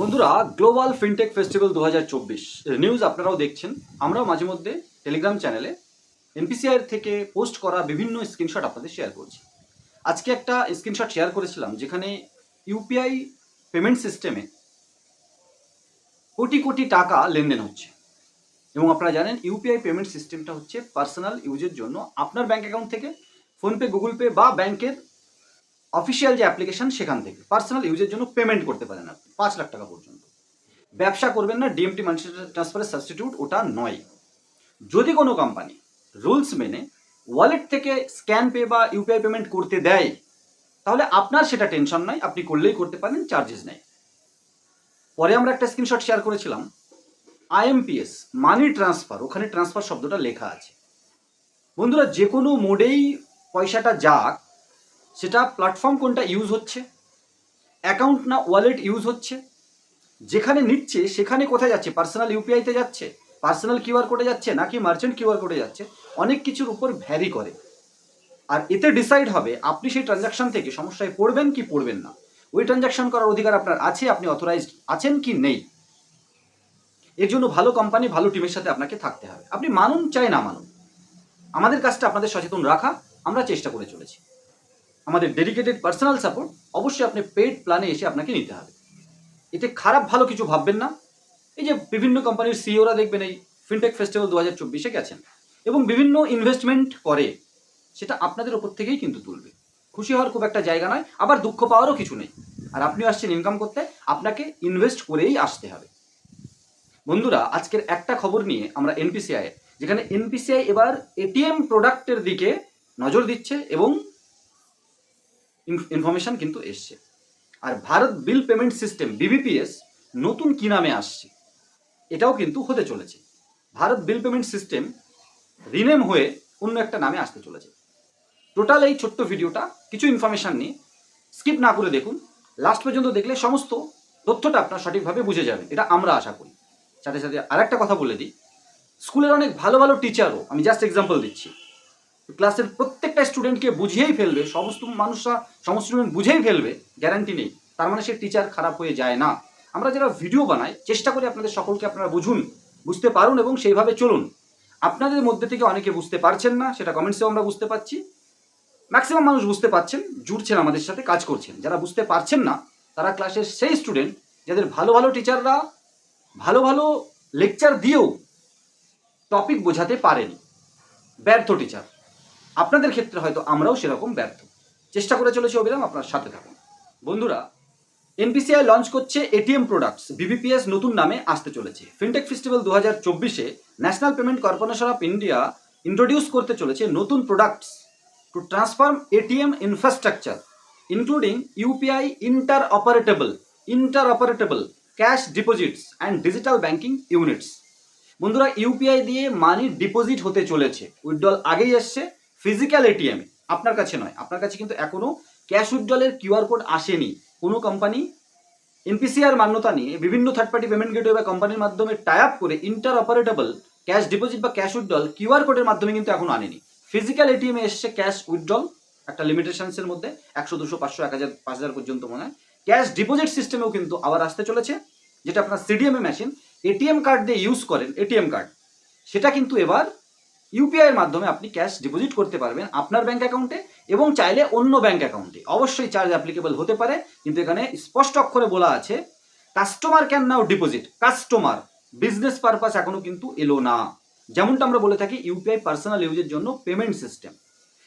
বন্ধুরা global fintech festival দু হাজার চব্বিশ নিউজ আপনারাও দেখছেন। আমরাও মাঝে মধ্যে টেলিগ্রাম চ্যানেলে এনপিসিআই থেকে পোস্ট করা বিভিন্ন স্ক্রিনশট আপনাদের শেয়ার করছি। আজকে একটা স্ক্রিনশট শেয়ার করেছিলাম, যেখানে ইউপিআই পেমেন্ট সিস্টেমে কোটি কোটি টাকা লেনদেন হচ্ছে। এবং আপনারা জানেন ইউপিআই পেমেন্ট সিস্টেমটা হচ্ছে পার্সোনাল ইউজের জন্য আপনার ব্যাঙ্ক অ্যাকাউন্ট থেকে ফোনপে গুগল পে বা ব্যাংকের অফিসিয়াল যে অ্যাপ্লিকেশন সেখান থেকে। পার্সোনাল ইউজের জন্য পেমেন্ট করতে পারেন আপনি, পাঁচ লাখ টাকা পর্যন্ত। ব্যবসা করবেন না ডিএমটি মানি ট্রান্সফারের সাবস্টিটিউট ওটা নয়। যদি কোনো কোম্পানি রুলস মেনে ওয়ালেট থেকে স্ক্যান পে বা ইউপিআই পেমেন্ট করতে দেয়, তাহলে আপনার সেটা টেনশন নয় আপনি করলেই করতে পারেন চার্জেস নেই। পরে আমরা একটা স্ক্রিনশট শেয়ার করেছিলাম। আইএমপিএস মানি ট্রান্সফার ওখানে ট্রান্সফার শব্দটা লেখা আছে। বন্ধুরা, যে কোনো মোডেই পয়সাটা যাক সেটা প্ল্যাটফর্ম কোনটা ইউজ হচ্ছে? অ্যাকাউন্ট না ওয়ালেট ইউজ হচ্ছে? যেখানে নিচ্ছে, সেখানে কোথায় যাচ্ছে? পার্সোনাল ইউপিআইতে যাচ্ছে? পার্সোনাল কিউআর কোডে যাচ্ছে? নাকি মার্চেন্ট কিউআর কোডে যাচ্ছে? অনেক কিছুর উপর ভ্যারি করে। আর এতে ডিসাইড হবে আপনি সেই ট্রানজাকশন থেকে সমস্যায় পড়বেন কি পড়বেন না। ওই ট্রানজাকশন করার অধিকার আপনার আছে, আপনি অথরাইজড আছেন কি নেই। এর জন্য ভালো কোম্পানি ভালো টিমের সাথে আপনাকে থাকতে হবে। আপনি মানুন চাই না মানুন। আমাদের কাজটা আপনাদের সচেতন রাখা, আমরা চেষ্টা করে চলেছি। আমাদের ডেডিকেটেড পার্সোনাল সাপোর্ট অবশ্যই আপনি পেড প্ল্যানে এসে আপনাকে নিতে হবে। এতে খারাপ ভালো কিছু ভাববেন না। এই যে বিভিন্ন কোম্পানির সিইওরা দেখবেন এই ফিনটেক ফেস্টিভ্যাল দু হাজার চব্বিশে গেছেন এবং বিভিন্ন ইনভেস্টমেন্ট করে, সেটা আপনাদের ওপর থেকেই কিন্তু তুলবে। খুশি হওয়ার খুব একটা জায়গা নয়, আবার দুঃখ পাওয়ারও কিছু নেই। আর আপনিও আসছেন ইনকাম করতে, আপনাকে ইনভেস্ট করেই আসতে হবে। বন্ধুরা, আজকের একটা খবর নিয়ে আমরা এনপিসিআই যেখানে এনপিসিআই এবার এটিএম প্রোডাক্টের দিকে নজর দিচ্ছে এবং ইনফরমেশন কিন্তু এসছে। আর Bharat bill payment system BBPS নতুন কি নামে আসছে, এটাও কিন্তু হতে চলেছে। Bharat bill payment system rename হয়ে অন্য একটা নামে আসতে চলেছে। টোটাল এই ছোট্ট ভিডিওটা, কিছু ইনফরমেশন নিয়ে স্কিপ না করে দেখুন। লাস্ট পর্যন্ত দেখলে সমস্ত তথ্যটা আপনার সঠিকভাবে বুঝে যাবেন এটা আমরা আশা করি। সাথে সাথে আরেকটা কথা বলে দিই। স্কুলের অনেক ভালো ভালো টিচারও আমি জাস্ট এক্সাম্পল দিচ্ছি। ক্লাসের প্রত্যেকটা স্টুডেন্টকে বুঝিয়েই ফেলবে, সমস্ত মানুষরা, সমস্ত স্টুডেন্ট বুঝেই ফেলবে গ্যারান্টি নেই। তার মানে সে টিচার খারাপ হয়ে যায় না। আমরা যারা ভিডিও বানাই, চেষ্টা করি আপনাদের সকলকে আপনারা বুঝুন, বুঝতে পারুন এবং সেইভাবে চলুন। আপনাদের মধ্যে থেকে অনেকে বুঝতে পারছেন না, সেটা কমেন্টসেও আমরা বুঝতে পারছি। ম্যাক্সিমাম মানুষ বুঝতে পারছেন জুড়ছেন আমাদের সাথে, কাজ করছেন। যারা বুঝতে পারছেন না, তারা ক্লাসের সেই স্টুডেন্ট যাদের ভালো ভালো টিচাররা ভালো ভালো লেকচার দিয়েও টপিক বোঝাতে পারেনি। ব্যর্থ টিচার আপনাদের ক্ষেত্রে হয়তো আমরাও সেরকম ব্যর্থ। চেষ্টা করে চলেছি অবিরাম আপনার সাথে থাকুন। বন্ধুরা এনপিসিআই লঞ্চ করছে এটিএম প্রোডাক্টস বিবিপিএস নতুন নামে আসতে চলেছে। ফিনটেক ফেস্টিভ্যাল দু হাজার চব্বিশে national payment corporation of India introduce করতে চলেছে নতুন products to transform ATM infrastructure including UPI interoperable interoperable cash deposits and digital banking units বন্ধুরা ইউপিআই দিয়ে মানি ডিপোজিট হতে চলেছে। উইথড্রল আগেই এসছে। ফিজিক্যাল এটিএম আপনার কাছে নয়। আপনার কাছে কিন্তু এখনও ক্যাশ উইথড্রলের কিউআর কোড আসেনি। কোনো কোম্পানি এনপিসিআর মান্যতা নিয়ে বিভিন্ন থার্ড পার্টি পেমেন্ট গেটওয়ে বা কোম্পানির মাধ্যমে টাই আপ করে ইন্টার অপারেটেবল ক্যাশ ডিপোজিট বা ক্যাশ উইথড্রল কিউআর কোডের মাধ্যমে কিন্তু এখনও আনেনি। ফিজিক্যাল এটিএমে এসছে ক্যাশ উইথড্রল একটা লিমিটেশনসের মধ্যে একশো, দুশো, পাঁচশো, এক হাজার, পাঁচ হাজার পর্যন্ত মনে হয়। ক্যাশ ডিপোজিট সিস্টেমেও কিন্তু আবার আসতে চলেছে, যেটা আপনার সিডিএমএ মেশিন এটিএম কার্ড দিয়ে ইউজ করেন এটিএম কার্ড সেটা কিন্তু এবার ইউপিআই এর মাধ্যমে আপনি ক্যাশ ডিপোজিট করতে পারবেন আপনার ব্যাংক অ্যাকাউন্টে এবং চাইলে অন্য ব্যাংক অ্যাকাউন্টে অবশ্যই চার্জ অ্যাপ্লিকেবল হতে পারে, কিন্তু এখানে স্পষ্ট অক্ষরে বলা আছে customer can now deposit customer business purpose এখনও কিন্তু এলো না। যেমনটা আমরা বলে থাকি ইউপিআই পার্সোনাল ইউজের জন্য পেমেন্ট সিস্টেম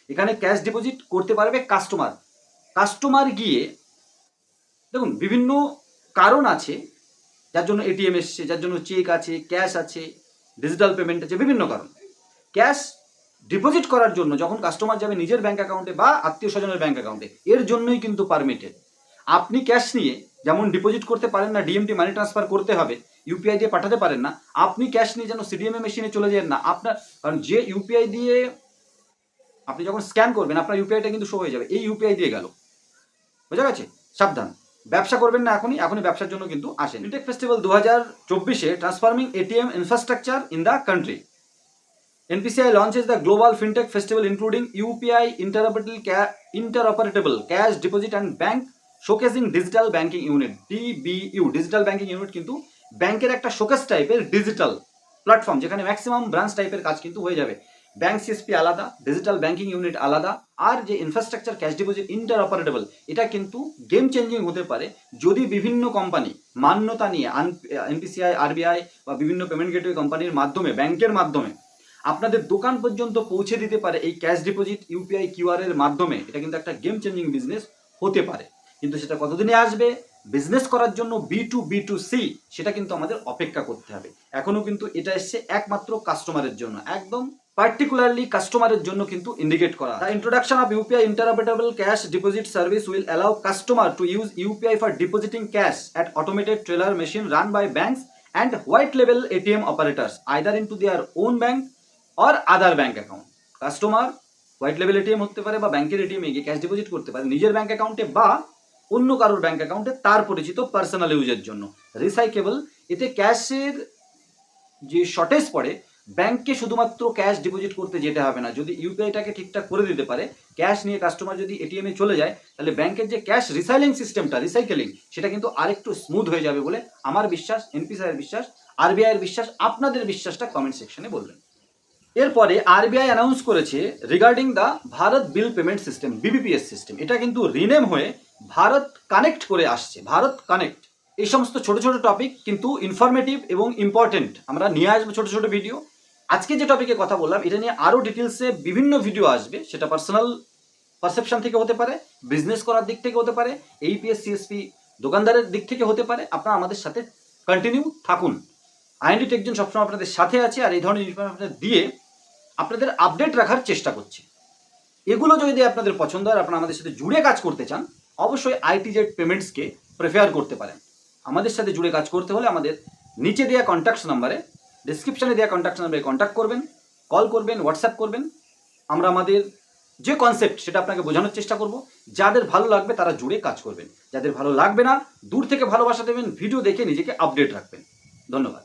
এখানে ক্যাশ ডিপোজিট করতে পারবে কাস্টমার কাস্টমার গিয়ে, দেখুন, বিভিন্ন কারণ আছে, যার জন্য এটিএম এসছে, যার জন্য চেক আছে ক্যাশ আছে ডিজিটাল পেমেন্ট আছে, বিভিন্ন কারণ। ক্যাশ ডিপোজিট করার জন্য যখন কাস্টমার যাবে নিজের ব্যাঙ্ক অ্যাকাউন্টে বা আত্মীয় স্বজনের ব্যাঙ্ক অ্যাকাউন্টে এর জন্যই কিন্তু পারমিটেড আপনি ক্যাশ নিয়ে যেমন ডিপোজিট করতে পারেন না ডিএমটি মানি ট্রান্সফার করতে হবে ইউপিআই দিয়ে পাঠাতে পারেন না, আপনি ক্যাশ নিয়ে যেন সিডিএমএ মেশিনে চলে যান না, আপনার, কারণ যে ইউপিআই দিয়ে আপনি যখন স্ক্যান করবেন, আপনার ইউপিআইটা কিন্তু শো হয়ে যাবে, এই ইউপিআই দিয়ে গেল। বোঝা গেছে? সাবধান। ব্যবসা করবেন না এখনই এখনই ব্যবসার জন্য কিন্তু আসেন। ইন্টেক ফেস্টিভ্যাল দু হাজার চব্বিশে transforming ATM infrastructure in the country NPCI launches the Global FinTech Festival including UPI interoperable, ca- interoperable cash deposit and bank showcasing digital banking unit DBU digital banking unit কিন্তু ব্যাংকের একটা showcase টাইপের digital platform যেখানে maximum branch টাইপের কাজ কিন্তু হয়ে যাবে। ব্যাংক সিএসপি আলাদা ডিজিটাল ব্যাংকিং ইউনিট আলাদা আর যে ইনফ্রাস্ট্রাকচার ক্যাশ ডিপোজিট ইন্টার অপারেটেবল এটা কিন্তু গেম চেঞ্জিং হতে পারে যদি বিভিন্ন কোম্পানি মান্যতা নিয়ে এনপিসিআই আরবিআই বা বিভিন্ন পেমেন্ট গেটওয়ে কোম্পানির মাধ্যমে ব্যাংকের মাধ্যমে আপনাদের দোকান পর্যন্ত পৌঁছে দিতে পারে এই ক্যাশ ডিপোজিট ইউপিআই কিউআর এর মাধ্যমে। এটা কিন্তু একটা গেম চেঞ্জিং বিজনেস হতে পারে। কিন্তু সেটা কতদিনে আসবে? বিজনেস করার জন্য B to B to C সেটা কিন্তু আমাদের অপেক্ষা করতে হবে। এখনও কিন্তু এটা এসছে একমাত্র কাস্টমারের জন্য। একদম পার্টিকুলারলি কাস্টমারের জন্য কিন্তু ইন্ডিকেট করা। The introduction of UPI ইন্টারঅপারেটেবল cash deposit service will allow customer to use UPI for depositing cash at automated trailer machine run by banks and white level ATM operators either in to their own bank or other bank account customer white level ATM হতে পারে বা ব্যাংকের ATM গিয়ে cash deposit করতে পারে, নিজের bank অ্যাকাউন্টে বা অন্য কারোর ব্যাংক অ্যাকাউন্টে তার পরিচিত পার্সোনাল ইউজের জন্য। রিসাইকেবল এতে ক্যাশের যে শর্টেজ পড়ে ব্যাংকে শুধুমাত্র ক্যাশ ডিপোজিট করতে যেতে হবে না। যদি ইউপিআইটাকে ঠিকঠাক করে দিতে পারে ক্যাশ নিয়ে কাস্টমার যদি এটিএম চলে যায়, তাহলে ব্যাংকের যে ক্যাশ রিসাইলিং সিস্টেমটা রিসাইকেলিং সেটা কিন্তু আরেকটু স্মুথ হয়ে যাবে বলে আমার বিশ্বাস এনপিসিআই এর বিশ্বাস আরবিআই এর বিশ্বাস, আপনাদের বিশ্বাসটা কমেন্ট সেকশনে বলবেন। এরপরে আরবিআই অ্যানাউন্স করেছে regarding the Bharat bill payment system BBPS system এটা কিন্তু রিনেম হয়ে ভারত কানেক্ট করে আসছে। ভারত কানেক্ট এই সমস্ত ছোট ছোট টপিক কিন্তু ইনফরমেটিভ এবং ইম্পর্টেন্ট আমরা নিয়ে আসব ছোট ছোট ভিডিও আজকে যে টপিকে কথা বললাম, এটা নিয়ে আরও ডিটেলসে বিভিন্ন ভিডিও আসবে। সেটা পার্সোনাল পারসেপশন থেকে হতে পারে বিজনেস করার দিক থেকে হতে পারে এইপিএস সিএসপি দোকানদারের দিক থেকে হতে পারে। আপনারা আমাদের সাথে কন্টিনিউ থাকুন। আইএনডি টেকজন সবসময় আপনাদের সাথে আছে আর এই ধরনের ইনফরমেশন দিয়ে আপনাদের আপডেট রাখার চেষ্টা করছি। এগুলো যদি আপনাদের পছন্দ হয়, আপনারা আমাদের সাথে জুড়ে কাজ করতে চান, অবশ্যই আইটি জেড পেমেন্টসকে প্রেফার করতে পারেন। আমাদের সাথে জুড়ে কাজ করতে হলে আমাদের নিচে দেওয়া কন্ট্যাক্ট নাম্বারে ডিসক্রিপশনে দেওয়া কন্ট্যাক্ট নাম্বারে কন্ট্যাক্ট করবেন কল করবেন হোয়াটসঅ্যাপ করবেন। আমরা আমাদের যে কনসেপ্ট সেটা আপনাকে বোঝানোর চেষ্টা করব। যাদের ভালো লাগবে তারা জুড়ে কাজ করবেন। যাদের ভালো লাগবে না, দূর থেকে ভালোবাসা দেবেন ভিডিও দেখে নিজেকে আপডেট রাখবেন। ধন্যবাদ।